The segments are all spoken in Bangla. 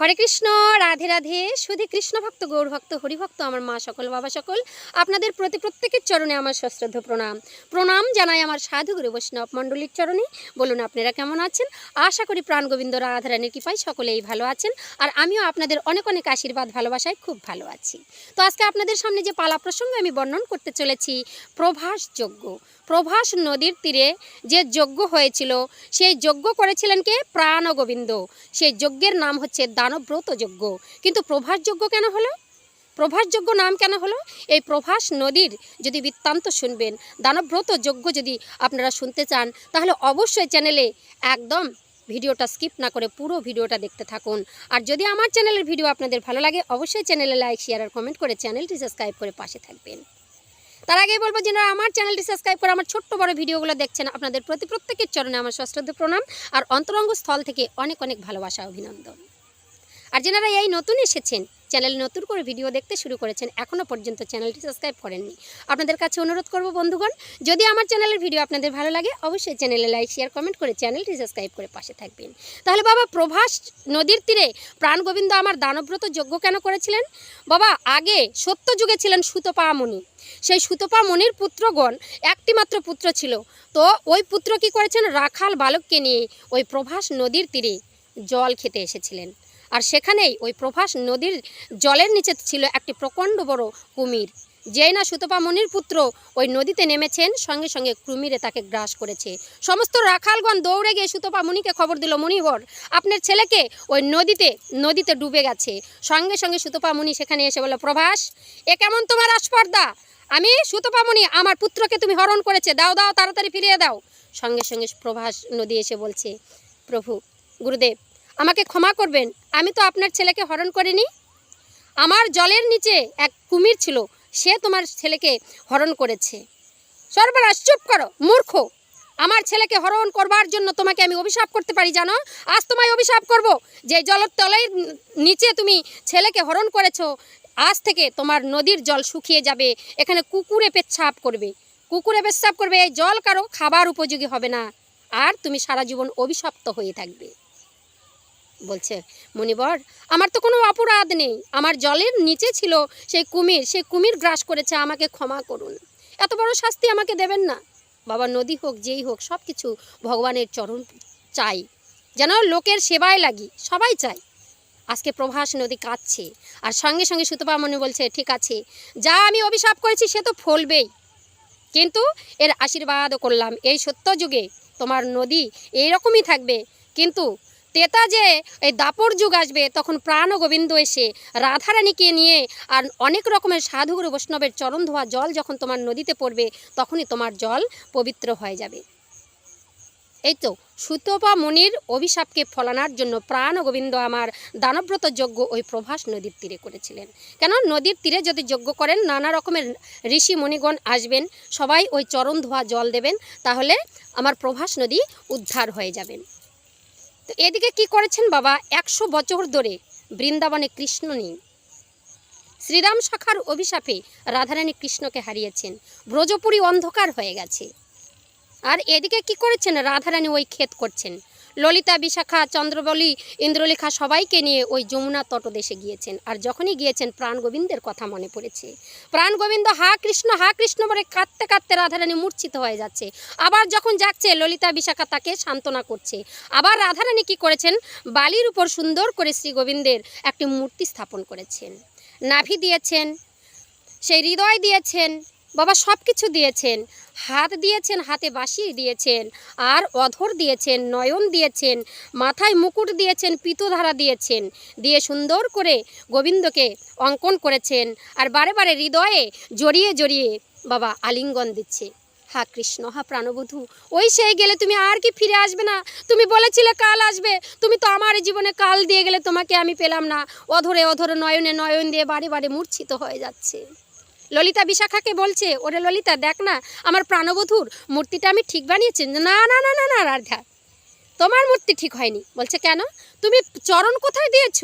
হরে কৃষ্ণ, রাধে রাধে শুধু কৃষ্ণ ভক্ত, গৌর ভক্ত, হরিভক্ত, আমার মা সকল, বাবা সকল, আপনাদের প্রতি প্রত্যেকের চরণে আমার সশ্রদ্ধ প্রণাম। প্রণাম জানাই আমার সাধুগুরু বৈষ্ণব মণ্ডলীর চরণে। বলুন, আপনারা কেমন আছেন? আশা করি প্রাণ গোবিন্দ রাধারানীর কৃপায় সকলেই ভালো আছেন। আর আমিও আপনাদের অনেক অনেক আশীর্বাদ, ভালোবাসায় খুব ভালো আছি। তো আজকে আপনাদের সামনে যে পালা প্রসঙ্গ আমি বর্ণন করতে চলেছি, প্রভাস যজ্ঞ। প্রভাস নদীর তীরে যে যজ্ঞ হয়েছিল, সেই যজ্ঞ করেছিলেন কে? প্রাণ গোবিন্দ। সেই যজ্ঞের নাম হচ্ছে দানব্রত যজ্ঞ কিন্তু প্রভাস যজ্ঞ কেন হলো? প্রভাস যজ্ঞ নাম কেন হলো? এই প্রভাস নদীর যদি বৃত্তান্ত শুনবেন দানব্রত যজ্ঞ যদি আপনারা শুনতে চান, তাহলে অবশ্যই চ্যানেলে একদম ভিডিওটা স্কিপ না করে পুরো ভিডিওটা দেখতে থাকুন। আর যদি আমার চ্যানেলের ভিডিও আপনাদের ভালো লাগে, অবশ্যই চ্যানেলে লাইক শেয়ার আর কমেন্ট করে চ্যানেলটি সাবস্ক্রাইব করে পাশে থাকবেন। তার আগেই বলব, যারা আমার চ্যানেলটি সাবস্ক্রাইব করে আমার ছোট্ট বড় ভিডিওগুলো দেখছেন, আপনাদের প্রতি প্রত্যেকের চরণে আমার সশ্রদ্ধ প্রণাম, আর অন্তরঙ্গ স্থল থেকে অনেক অনেক ভালোবাসা, অভিনন্দন। আর যারা এই নতুন এসেছেন, চ্যানেল নতুন করে ভিডিও দেখতে শুরু করেছেন এখনও পর্যন্ত চ্যানেলটি সাবস্ক্রাইব করেননি। আপনাদের কাছে অনুরোধ করব, বন্ধুগণ, যদি আমার চ্যানেলের ভিডিও আপনাদের ভালো লাগে, অবশ্যই চ্যানেলে লাইক শেয়ার কমেন্ট করে চ্যানেলটি সাবস্ক্রাইব করে পাশে থাকবেন। তাহলে বাবা, প্রভাস নদীর তীরে প্রাণ গোবিন্দ আমার দানব্রত যজ্ঞ কেন করেছিলেন? বাবা, আগে সত্য যুগে ছিলেন সুতপা মুনি। সেই সুতপা মুনির পুত্রগণ একটি মাত্র পুত্র ছিল। তো ওই পুত্র কি করেছেন? রাখাল বালককে নিয়ে ওই প্রভাস নদীর তীরে জল খেতে এসেছিলেন। আর সেখানেই ওই প্রভাস নদীর জলের নিচে ছিল একটি প্রচণ্ড বড় কুমির। যেই না সুতপা মুনির পুত্র ওই নদীতে নেমেছেন, সঙ্গে সঙ্গে কুমিরে তাকে গ্রাস করেছে। সমস্ত রাখালগণ দৌড়ে গিয়ে সুতপা মুনিকে খবর দিল মুনিবর আপনার ছেলেকে ওই নদীতে নদীতে ডুবে গেছে। সঙ্গে সঙ্গে সুতপা মুনি সেখানে এসে বলল, প্রভাস, এ কেমন তোমার আস্পর্দা আমি সুতপা মুনি, আমার পুত্রকে তুমি হরণ করেছে। দাও দাও, তাড়াতাড়ি ফিরিয়ে দাও। সঙ্গে সঙ্গে প্রভাস নদী এসে বলছে, প্রভু, গুরুদেব আমাকে ক্ষমা করবেন। আমি তো আপনার ছেলেকে হরণ করিনি। আমার জলের নিচে এক কুমির ছিল, সে তোমার ছেলেকে হরণ করেছে। সর্বনাশ, চুপ করো, মূর্খ। আমার ছেলেকে হরণ করবার জন্য তোমাকে আমি অভিশাপ করতে পারি, জানো? আজ তোমায় অভিশাপ করব যে জলের তলের নিচে তুমি ছেলেকে হরণ করেছ, আজ থেকে তোমার নদীর জল শুকিয়ে যাবে। এখানে কুকুরে পেচ্ছাপ করবে। কুকুরে পেচ্ছাপ করবে, এই জল কারও খাবার উপযোগী হবে না। আর তুমি সারা জীবন অভিশপ্ত হয়ে থাকবে। বলছে মণিবর আমার তো কোনো অপরাধ নেই। আমার জলের নিচে ছিল সেই কুমির সেই কুমির গ্রাস করেছে, আমাকে ক্ষমা করুন। এত বড় শাস্তি আমাকে দেবেন না। বাবা, নদী হোক, যেই হোক সব কিছু ভগবানের চরণ চাই। যেন লোকের সেবায় লাগি, সবাই চাই। আজকে প্রভাস নদী কাঁদছে। আর সঙ্গে সঙ্গে সুতপামণি বলছে, ঠিক আছে, যা আমি অভিশাপ করেছি, সে তো ফলবেই। কিন্তু এর আশীর্বাদও করলাম। এই সত্য যুগে তোমার নদী এইরকমই থাকবে। কিন্তু তেতা যে এই দাপর যুগ আসবে, তখন প্রাণ গোবিন্দ এসে রাধারানীকে নিয়ে আর অনেক রকমের সাধুগুরু বৈষ্ণবের চরণ ধোয়া জল যখন তোমার নদীতে পড়বে, তখনই তোমার জল পবিত্র হয়ে যাবে। এই তো সুতপা মুনির অভিশাপকে ফলানোর জন্য প্রাণ গোবিন্দ আমার দানব্রত যজ্ঞ ওই প্রভাস নদীর তীরে করেছিলেন। কেন? নদীর তীরে যদি যজ্ঞ করেন, নানা রকমের ঋষি মণিগণ আসবেন, সবাই ওই চরণ ধোয়া জল দেবেন, তাহলে আমার প্রভাস নদী উদ্ধার হয়ে যাবেন। তো এদিকে কি করেছেন বাবা? একশো বছর ধরে বৃন্দাবনে কৃষ্ণ নেই। শ্রীরাম শাখার অভিশাপে রাধারানী কৃষ্ণকে হারিয়েছেন। ব্রজপুরী অন্ধকার হয়ে গেছে। আর এদিকে কি করেছেন? রাধারানী ওই ক্ষেত করছেন। ললিতা, বিশাখা, চন্দ্রবলী, ইন্দ্রলেখা সবাইকে নিয়ে ওই যমুনা তটদেশে গিয়েছেন। আর যখনই গিয়েছেন, প্রাণ গোবিন্দের কথা মনে পড়েছে। প্রাণ গোবিন্দ, হা কৃষ্ণ হা কৃষ্ণ বলে কাঁদতে কাঁদতে রাধারানী মূর্ছিত হয়ে যাচ্ছে। আবার যখন যাচ্ছে, ললিতা, বিশাখা তাকে সান্ত্বনা করছে। আবার রাধারানী কি করেছেন? বালির উপর সুন্দর করে শ্রী গোবিন্দের একটি মূর্তি স্থাপন করেছেন। নাভি দিয়েছেন, সেই হৃদয় দিয়েছেন বাবা সব কিছু দিয়েছেন। হাত দিয়েছেন, হাতে বাঁশি দিয়েছেন, আর অধর দিয়েছেন, নয়ন দিয়েছেন, মাথায় মুকুট দিয়েছেন, পিতধারা দিয়েছেন। দিয়ে সুন্দর করে গোবিন্দকে অঙ্কন করেছেন আর বারে বারে হৃদয়ে জড়িয়ে জড়িয়ে বাবা আলিঙ্গন দিচ্ছে। হা কৃষ্ণ, হা প্রাণবধূ, ওই সেই গেলে তুমি আর কি ফিরে আসবে না? তুমি বলেছিলে কাল আসবে, তুমি তো আমার জীবনে কাল দিয়ে গেলে তোমাকে আমি পেলাম না। অধরে অধরে নয়নে নয়ন দিয়ে বারে বারে মূর্ছিত হয়ে যাচ্ছে। ললিতা বিশাখাকে বলছে, ওরে ললিতা, দেখ না, আমার প্রাণবধূর মূর্তিটা আমি ঠিক বানিয়েছি। না না না না না, রাধা, তোমার মূর্তি ঠিক হয়নি। বলছে, কেন? তুমি চরণ কোথায় দিয়েছ?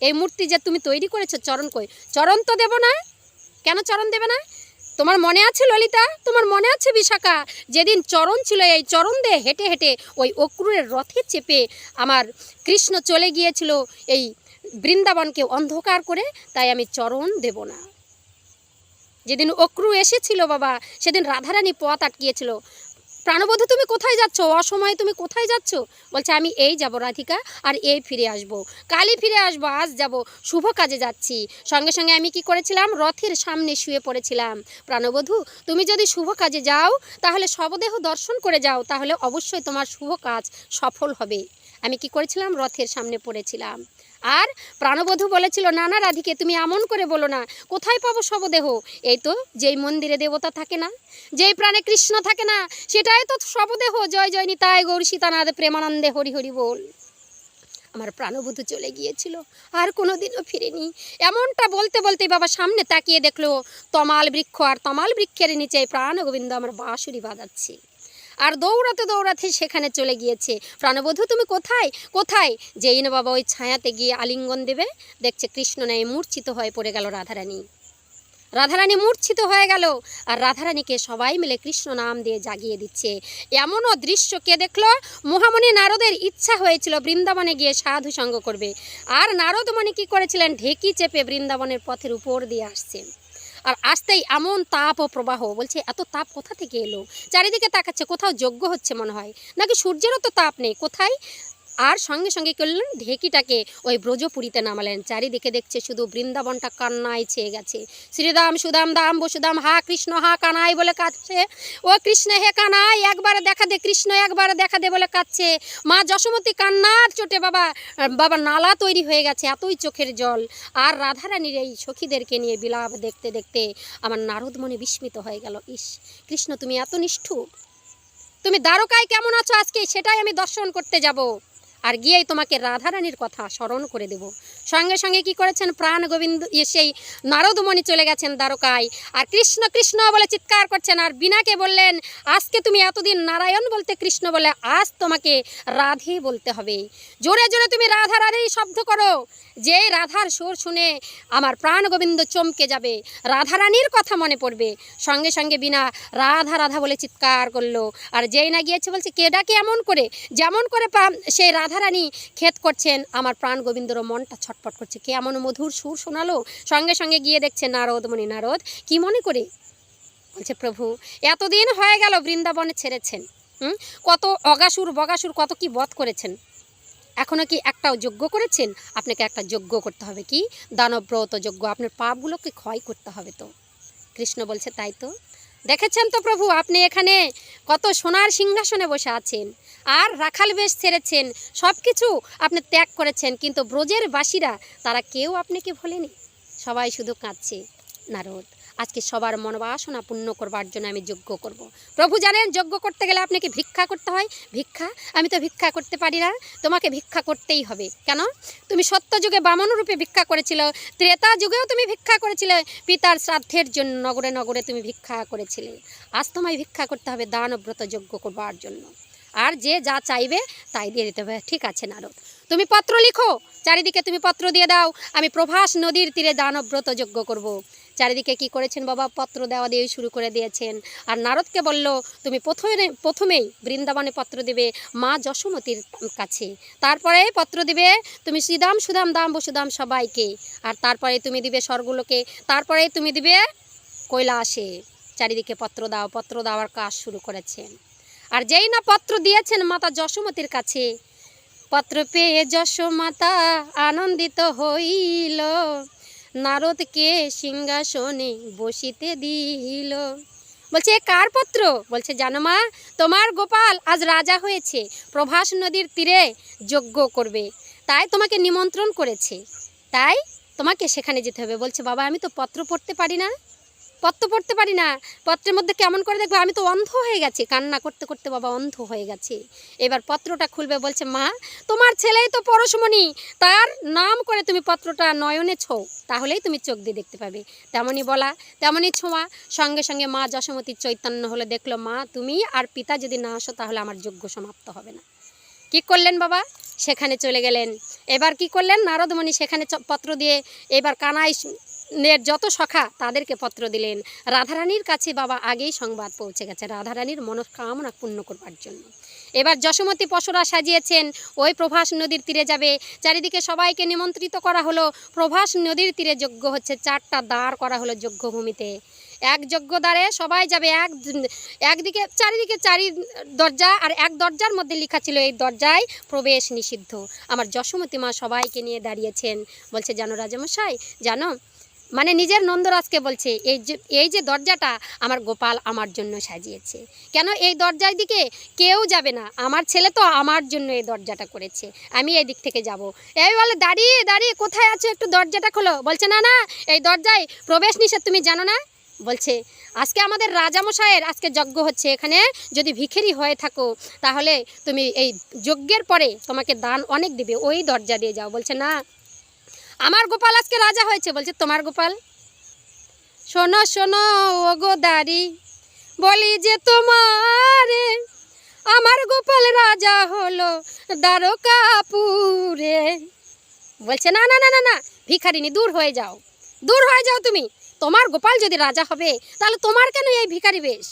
এই মূর্তি যে তুমি তৈরি করেছ, চরণ কই? চরণ তো দেব না? কেন চরণ দেবে না? তোমার মনে আছে ললিতা? তোমার মনে আছে বিশাখা? যেদিন চরণ ছিল, এই চরণ দিয়ে হেঁটে হেঁটে ওই অক্রুরের রথে চেপে আমার কৃষ্ণ চলে গিয়েছিল এই বৃন্দাবনকে অন্ধকার করে, তাই আমি চরণ দেব না। যেদিন অক্রু এসেছিল বাবা, সেদিন রাধারানী পথ আটকিয়েছিল। প্রাণবধূ তুমি কোথায় যাচ্ছ? অসময়ে তুমি কোথায় যাচ্ছ? বলছে, আমি এই যাব রাধিকা, আর এই ফিরে আসব। কালই ফিরে আসব, আজ যাব, শুভ কাজে যাচ্ছি। সঙ্গে সঙ্গে আমি কি করেছিলাম? রথের সামনে শুয়ে পড়েছিলাম। প্রাণবধূ, তুমি যদি শুভ কাজে যাও, তাহলে শবদেহ দর্শন করে যাও, তাহলে অবশ্যই তোমার শুভ কাজ সফল হবে। আমি কি করেছিলাম? রথের সামনে পড়েছিলাম। আর প্রাণবধূ বলেছিল, না না, রাধিকে, তুমি এমন করে বলো না। কোথায় পাবো শবদেহ? এই তো যেই মন্দিরে দেবতা থাকে না, যেই প্রাণে কৃষ্ণ থাকে না, সেটাই তো শবদেহ। জয় জয় নিতায় গৌর, সীতানাথ, প্রেমানন্দে হরি হরি বল। আমার প্রাণবধূ চলে গিয়েছিল, আর কোনো দিনও ফিরেনি। এমনটা বলতে বলতে বাবা সামনে তাকিয়ে দেখল, তমাল বৃক্ষ, আর তমাল বৃক্ষের নিচে প্রাণ গোবিন্দ আমার বাঁশুরি বাজাচ্ছে। আর দৌড়াতে দৌড়াতে সেখানে চলে গিয়েছে। প্রাণবধূ, তুমি কোথায়? কোথায়? যেই না বাবা ওই ছায়াতে গিয়ে আলিঙ্গন দেবে। দেখছে কৃষ্ণ নেয় মূর্ছিত হয়ে পড়ে গেল রাধারানী। রাধারানী মূর্ছিত হয়ে গেল আর রাধারানীকে সবাই মিলে কৃষ্ণ নাম দিয়ে জাগিয়ে দিচ্ছে। এমনও দৃশ্য কে দেখল? মহামণি নারদের ইচ্ছা হয়েছিল বৃন্দাবনে গিয়ে সাধু সঙ্গ করবে। আর নারদমণি কি করেছিলেন? ঢেকি চেপে বৃন্দাবনের পথের উপর দিয়ে আসছেন আর আসতেই এমন তাপ ও প্রবাহ, বলছে, এত তাপ কোথা থেকে এলো? চারিদিকে তাকাচ্ছে, কোথাও যোগ্য হচ্ছে মনে হয়। নাকি সূর্যেরও তো তাপ নেই, কোথায়? আর সঙ্গে সঙ্গে করলেন? ঢেকিটাকে ওই ব্রজপুরীতে নামালেন। চারিদিকে দেখছে শুধু বৃন্দাবনটা কান্নায় ছেয়ে গেছে। শ্রীদাম, সুদাম, দাম, বসুদাম, হা কৃষ্ণ, হা কানাই বলে কাঁদছে। ও কৃষ্ণ, হে কানাই, একবারে দেখা দে কৃষ্ণ, একবারে দেখা দে বলে কাঁদছে। মা যশোমতী কান্নার চোটে বাবা বাবা নালা তৈরি হয়ে গেছে, এতই চোখের জল। আর রাধারানীর এই সখীদেরকে নিয়ে বিলাপ দেখতে দেখতে আমার নারদমণি বিস্মিত হয়ে গেল। ইস, কৃষ্ণ তুমি এত নিষ্ঠুর। তুমি দ্বারকায় কেমন আছো আজকে? সেটাই আমি দর্শন করতে যাব। আর গিয়েই তোমাকে রাধারানীর কথা স্মরণ করে দেব। সঙ্গে সঙ্গে কি করেছেন? প্রাণ গোবিন্দ সেই নারদমণি চলে গেছেন দ্বারকায়। আর কৃষ্ণ কৃষ্ণ বলে চিৎকার করছেন আর বিনাকে বললেন, আজকে তুমি এতদিন নারায়ণ বলতে কৃষ্ণ বলে, আজ তোমাকে রাধে বলতে হবে। জোরে জোরে তুমি রাধা রাধেই শব্দ করো। যে রাধার সুর শুনে আমার প্রাণ গোবিন্দ চমকে যাবে, রাধারানীর কথা মনে পড়বে। সঙ্গে সঙ্গে বিনা রাধা রাধা বলে চিৎকার করল। আর যেই না গিয়েছে বলছে, কে ডাকে এমন করে? যেমন করে সেই রাধারানী ক্ষেত করছেন। আমার প্রাণ গোবিন্দর মনটা ছটপট করছে। কে এমন মধুর সুর শোনালো? সঙ্গে সঙ্গে গিয়ে দেখছে, নারদ মণি, নারদ, কি মনে করে? বলছে, প্রভু, এতদিন হয়ে গেল বৃন্দাবনে ছেড়েছেন। হুম? কত অগাসুর বগাসুর, কত কি বধ করেছেন। এখনও কি একটাও যোগ্য করেছেন? আপনাকে একটা যোগ্য করতে হবে কি? দানব্রত যোগ্য আপনার পাপগুলোকে ক্ষয় করতে হবে তো। কৃষ্ণ বলছে, তাই তো? দেখেছেন তো প্রভু, আপনি এখানে কত সোনার সিংহাসনে বসে আছেন। আর রাখাল বেশ ছেড়েছেন সব কিছু আপনি ত্যাগ করেছেন, কিন্তু ব্রজের বাসীরা, তারা কেউ আপনাকে ভোলেনি। সবাই শুধু কাঁদছে। নারদ। আজকে সবার মনোবাসনা পূর্ণ করবার জন্য আমি যজ্ঞ করব। প্রভু জানেন, যজ্ঞ করতে গেলে আপনাকে ভিক্ষা করতে হয়। ভিক্ষা? আমি তো ভিক্ষা করতে পারি না। তোমাকে ভিক্ষা করতেই হবে। কেন? তুমি সত্য যুগে বামন রূপে ভিক্ষা করেছিল ত্রেতা যুগেও তুমি ভিক্ষা করেছিলে, পিতার শ্রাদ্ধের জন্য নগরে নগরে তুমি ভিক্ষা করেছিলে। আজ তোমায় ভিক্ষা করতে হবে দানব্রত যজ্ঞ করবার জন্য। আর যে যা চাইবে তাই দিয়ে দিতে হবে। ঠিক আছে, নারদ। তুমি পত্র লিখো। চারিদিকে তুমি পত্র দিয়ে দাও। আমি প্রভাস নদীর তীরে দানব্রত যজ্ঞ করব। চারিদিকে কি করেছেন বাবা? পত্র দেওয়া দিয়ে শুরু করে দিয়েছেন। আর নারদকে বলল, তুমি প্রথমে, প্রথমেই বৃন্দাবনে পত্র দেবে মা যশোমতির কাছে। তারপরে পত্র দিবে তুমি শ্রীদাম, সুদাম, দাম, বসুদাম সবাইকে। আর তারপরে তুমি দিবে স্বর্গলোকে। তারপরে তুমি দিবে কৈলাসে। চারিদিকে পত্র দাও, পত্র দেওয়ার কাজ শুরু করেছেন। আর যেই না পত্র দিয়েছেন মাতা যশোমতির কাছে, পত্র পেয়ে যশোমাতা আনন্দিত হইল। নারদকে সিংহাসনে বসিতে দিল। বলছে কার পত্র? বলছে, জানো মা, তোমার গোপাল আজ রাজা হয়েছে, প্রভাস নদীর তীরে যজ্ঞ করবে, তাই তোমাকে নিমন্ত্রণ করেছে, তাই তোমাকে সেখানে যেতে হবে। বলছে, বাবা, আমি তো পত্র পড়তে পারি না। পত্র পড়তে পারি না। পত্রের মধ্যে কেমন করে দেখব? আমি তো অন্ধ হয়ে গেছি। কান্না করতে করতে বাবা অন্ধ হয়ে গেছে। এবার পত্রটা খুলবে বলছে, মা, তোমার ছেলেই তো পরশমণি। তার নাম করে তুমি পত্রটা নয়নে ছো। তাহলেই তুমি চোখ দিয়ে দেখতে পাবে। তেমনই বলা, তেমনই ছোঁয়া। সঙ্গে সঙ্গে মা যশোমতির চৈতন্য হলে দেখল, মা, তুমি আর পিতা যদি না আসো, তাহলে আমার যোগ্য সমাপ্ত হবে না। কি করলেন বাবা? সেখানে চলে গেলেন। এবার কি করলেন? নারদমণি সেখানে পত্র দিয়ে এবার কানাই নের যত সখা তাদেরকে পত্র দিলেন। রাধারানীর কাছে বাবা আগেই সংবাদ পৌঁছে গেছে রাধারানীর মনস্কামনা পূর্ণ করবার জন্য। এবার যশোমতী পশুরা সাজিয়েছেন, ওই প্রভাস নদীর তীরে যাবে। চারিদিকে সবাইকে নিমন্ত্রিত করা হলো। প্রভাস নদীর তীরে যজ্ঞ হচ্ছে চারটা দাঁড় করা হলো যজ্ঞভূমিতে এক যজ্ঞ দ্বারে সবাই যাবে, এক একদিকে চারিদিকে চারি দরজা আর এক দরজার মধ্যে লেখা ছিল, এই দরজায় প্রবেশ নিষিদ্ধ। আমার যশোমতী মা সবাইকে নিয়ে দাঁড়িয়েছেন। বলছে, জানো রাজামশাই, জানো মানে নিজের নন্দরাজকে বলছে, এই যে এই যে দরজাটা আমার গোপাল আমার জন্য সাজিয়েছে। কেন এই দরজার দিকে কেউ যাবে না। আমার ছেলে তো আমার জন্য এই দরজাটা করেছে। আমি এই দিক থেকে যাব। এই বলে, দাঁড়িয়ে দাঁড়িয়ে, কোথায় আছো? একটু দরজাটা খোলো। বলছে, না না, এই দরজায় প্রবেশ নিষেধ, তুমি জানো না? বলছে, আজকে আমাদের রাজামশাইয়ের আজকে যজ্ঞ হচ্ছে। এখানে যদি ভিখেরি হয়ে থাকো, তাহলে তুমি এই যজ্ঞের পরে তোমাকে দান অনেক দিবে। ওই দরজা দিয়ে যাও। বলছে, না আমার গোপাল আজকে রাজা হয়েছে, বলছে, তোমার গোপাল? শোনো শোনো ও গো দাড়ি, বলি যে তোমার, আমার গোপাল রাজা হলো দ্বারকাপুরে। বলছে, না না না না না ভিখারিনী দূর হয়ে যাও, দূর হয়ে যাও তুমি। তোমার গোপাল যদি রাজা হবে, তাহলে তোমার কেন এই ভিখারি বেশ?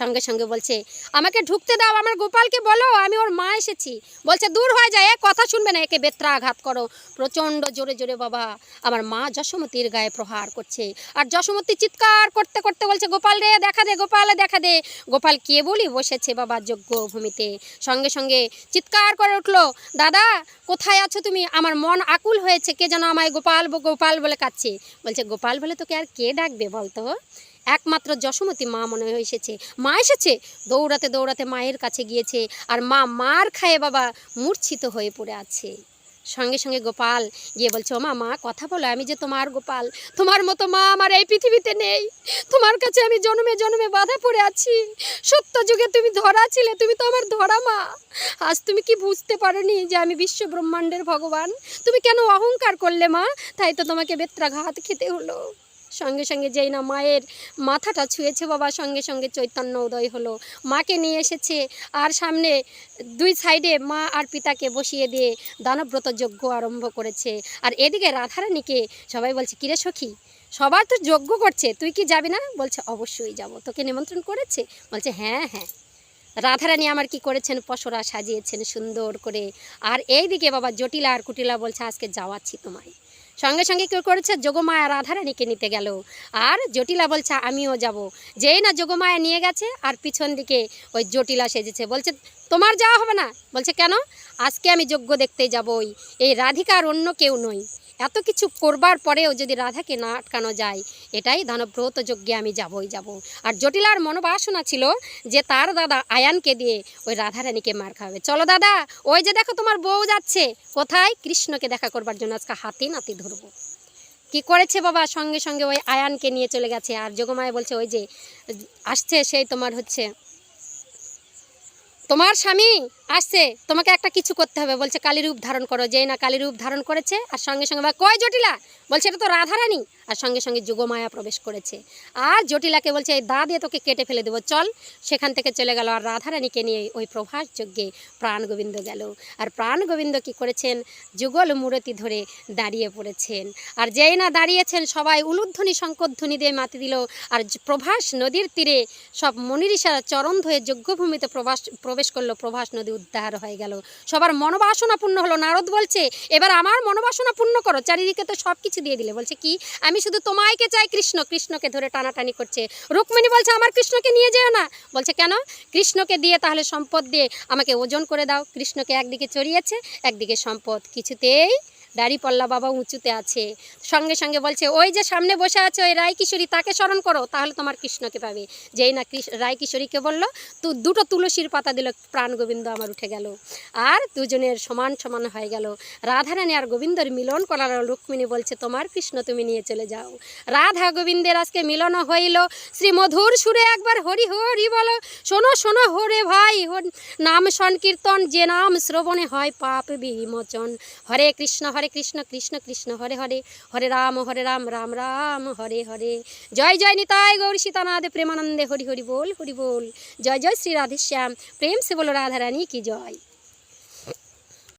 সঙ্গে সঙ্গে বলছে, আমাকে ঢুকতে দাও, আমার গোপালকে বলো, আমি ওর মা এসেছি। বলছে, দূর হয়ে যায় কথা শুনবে না, একে বেত্রাঘাত করো। প্রচণ্ড জোরে জোরে বাবা, আমার মা যশোমতির গায়ে প্রহার করছে। আর যশোমতি চিৎকার করতে করতে বলছে, গোপাল রে, দেখা দে, গোপাল, দেখা দে। গোপাল কে বলি বসেছে বাবা যোগ্য ভূমিতে। সঙ্গে সঙ্গে চিৎকার করে উঠল, দাদা, কোথায় আছো তুমি? আমার মন আকুল হয়েছে, কে যেন আমায় গোপাল গোপাল বলে কাচ্ছে বলছে, গোপাল বলে তোকে আর কে ডাকবে বলতো? একমাত্র যশোমতী মা মনে হয়ে এসেছে। মা এসেছে? দৌড়াতে দৌড়াতে মায়ের কাছে গিয়েছে আর মা মার খায়ে বাবা মূর্ছিত হয়ে পড়ে আছে। সঙ্গে সঙ্গে গোপাল গিয়ে বলছে মা মা, কথা বলো, আমি যে তোমার গোপাল, তোমার মতো মা আমার এই পৃথিবীতে নেই। তোমার কাছে আমি জন্মে জন্মে বাধা পড়ে আছি। সত্য যুগে তুমি ধরা ছিলে, তুমি তো আমার ধরা মা। আজ তুমি কি বুঝতে পারোনি যে আমি বিশ্ব ব্রহ্মাণ্ডের ভগবান? তুমি কেন অহংকার করলে মা? তাই তো তোমাকে বেত্রাঘাত খেতে হলো। সঙ্গে সঙ্গে যেই না মায়ের মাথাটা ছুঁয়েছে বাবা, সঙ্গে সঙ্গে চৈতন্য উদয় হলো। মাকে নিয়ে এসেছে আর সামনে দুই সাইডে মা আর পিতাকে বসিয়ে দিয়ে দানব্রত যজ্ঞ আরম্ভ করেছে। আর এদিকে রাধারানীকে সবাই বলছে, কিরে সখী, সবার তো যজ্ঞ করছে, তুই কি যাবি না? বলছে, অবশ্যই যাব। তোকে নিমন্ত্রণ করেছে? বলছে হ্যাঁ হ্যাঁ। রাধারানী আমার কি করেছেন? পশরা সাজিয়েছেন সুন্দর করে। আর এইদিকে বাবা জটিলা আর কুটিলা বলছে, আজকে যাওয়াচ্ছি তোমায়। সঙ্গে সঙ্গে কেউ করেছে? যোগমায়া রাধারানীকে নিতে গেল। আর জটিলা বলছে, আমিও যাব। যেই না যোগমায়া নিয়ে গেছে আর পিছন দিকে ওই জটিলা সেজেছে। বলছে, তোমার যাওয়া হবে না? বলছে, কেন? আজকে আমি যোগ্য দেখতে যাবই। এই রাধিকার অন্য কেউ নই। এত কিছু করবার পরেও যদি রাধাকে না আটকানো যায়, এটাই দানব্রত যজ্ঞে আমি যাবই যাব। আর জটিলার মনোবাসনা ছিল যে তার দাদা আয়ানকে দিয়ে ওই রাধারানীকে মার খাওয়াবে। চলো দাদা, ওই যে দেখো তোমার বউ যাচ্ছে। কোথায়? কৃষ্ণকে দেখা করবার জন্য আজকে হাতে নাতি ধরবো। কি করেছে বাবা? সঙ্গে সঙ্গে ওই আয়ানকে নিয়ে চলে গেছে। আর যোগমায় বলছে, ওই যে আসছে, সেই তোমার হচ্ছে। তোমার স্বামী আসছে তোমাকে একটা কিছু করতে হবে। বলছে কালী রূপ ধারণ করো। যেই না কালী রূপ ধারণ করেছে আর সঙ্গে সঙ্গে বলে, কই জটিলা? বলছে এটা তো রাধারানী। আর সঙ্গে সঙ্গে যুগমায়া প্রবেশ করেছে। আর জটিলাকে বলছে এই দা দিয়ে তোকে কেটে ফেলে দেবো। চল সেখান থেকে চলে গেল। আর রাধারানীকে নিয়ে ওই প্রভাস যজ্ঞে প্রাণ গোবিন্দ গেল। আর প্রাণ গোবিন্দ কি করেছেন? যুগল মূরতি ধরে দাঁড়িয়ে পড়েছেন। আর যেই না দাঁড়িয়েছেন সবাই উলুধ্বনি শঙ্করধ্বনি দিয়ে মাতি দিল। আর প্রভাস নদীর তীরে সব মনিরিষারা চরণ ধয়ে যজ্ঞভূমিতে প্রবাস প্রবেশ করল। প্রভাস নদী উদ্ধার হয়ে গেল। সবার মনোবাসনা পূর্ণ হলো। নারদ বলছে, এবার আমার মনোবাসনা পূর্ণ করো। চারিদিকে তো সব কিছু দিয়ে দিলে। বলছে, কি? আমি শুধু তোমায়কে চাই কৃষ্ণ। কৃষ্ণকে ধরে টানাটানি করছে। রুক্মিণী বলছে, আমার কৃষ্ণকে নিয়ে যেও না। বলছে, কেন? কৃষ্ণকে দিয়ে তাহলে সম্পদ দিয়ে আমাকে ওজন করে দাও। কৃষ্ণকে একদিকে চড়িয়েছে, একদিকে সম্পদ কিছুতেই দাড়িপাল্লা বাবা উঁচুতে আছে। সঙ্গে সঙ্গে বলছে, ওই যে সামনে বসে আছে ওই রায় কিশোরী তাকে স্মরণ করো। তাহলে তোমার কৃষ্ণকে পাবে। যেই না রায় কিশোরীকে বলল, তো, দুটো তুলসীর পাতা দিল, প্রাণ গোবিন্দ আমার উঠে গেল। আর দুজনের সমান সমান হয়ে গেল। রাধারানী আর গোবিন্দর মিলন করার রুক্মিণী বলছে, তোমার কৃষ্ণ, তুমি নিয়ে চলে যাও। রাধা গোবিন্দের আজকে মিলন হইল। শ্রী মধুর সুরে একবার হরি হরি বলো, শোনো শোনো, হরে ভাই নাম সংকীর্তন, যে নাম শ্রবণে হয় পাপ বিমোচন। হরে কৃষ্ণ, হরে কৃষ্ণ কৃষ্ণ কৃষ্ণ, হরে হরে হরে রাম হরে রাম রাম রাম, হরে হরে। জয় জয় নিতাই গৌরী সীতানাথ, প্রেমানন্দে হরি হরি বল হরি বল। জয় জয় শ্রী রাধেশ্যাম, প্রেম সে বলো রাধারানী, কি জয়।